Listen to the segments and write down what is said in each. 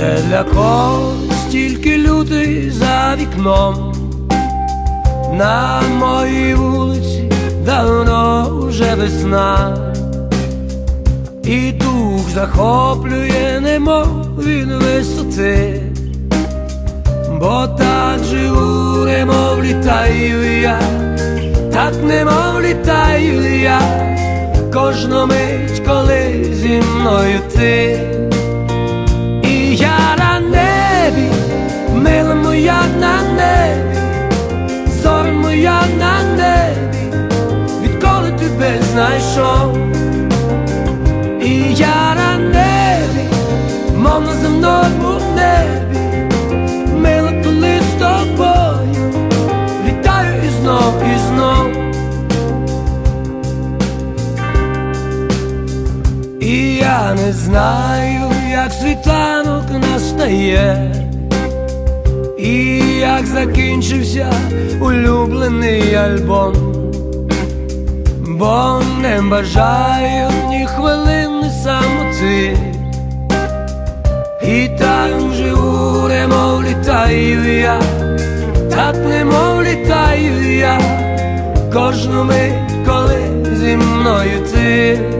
Не для кого стільки лютий за вікном, на моїй вулиці давно вже весна, і дух захоплює, немов він висоти, бо так живу, немов літаю я, так немов літаю я, кожну мить, коли зі мною ти. Моя на небі, зоря моя на небі, відколи тебе знайшов. І я на небі, мов на земному небі, мила, коли з тобою, літаю і знов, і знов. І я не знаю, як світанок настає, і як закінчився улюблений альбом, бо не бажаю ні хвилини самоти, і так живу, немов літаю я, так немов літаю я, кожну мить, коли зі мною ти.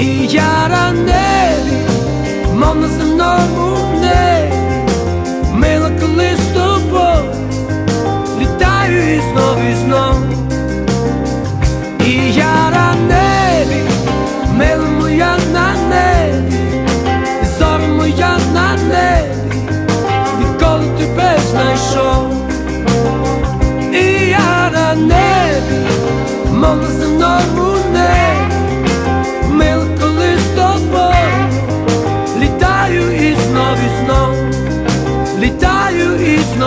І я на небі, мов на земному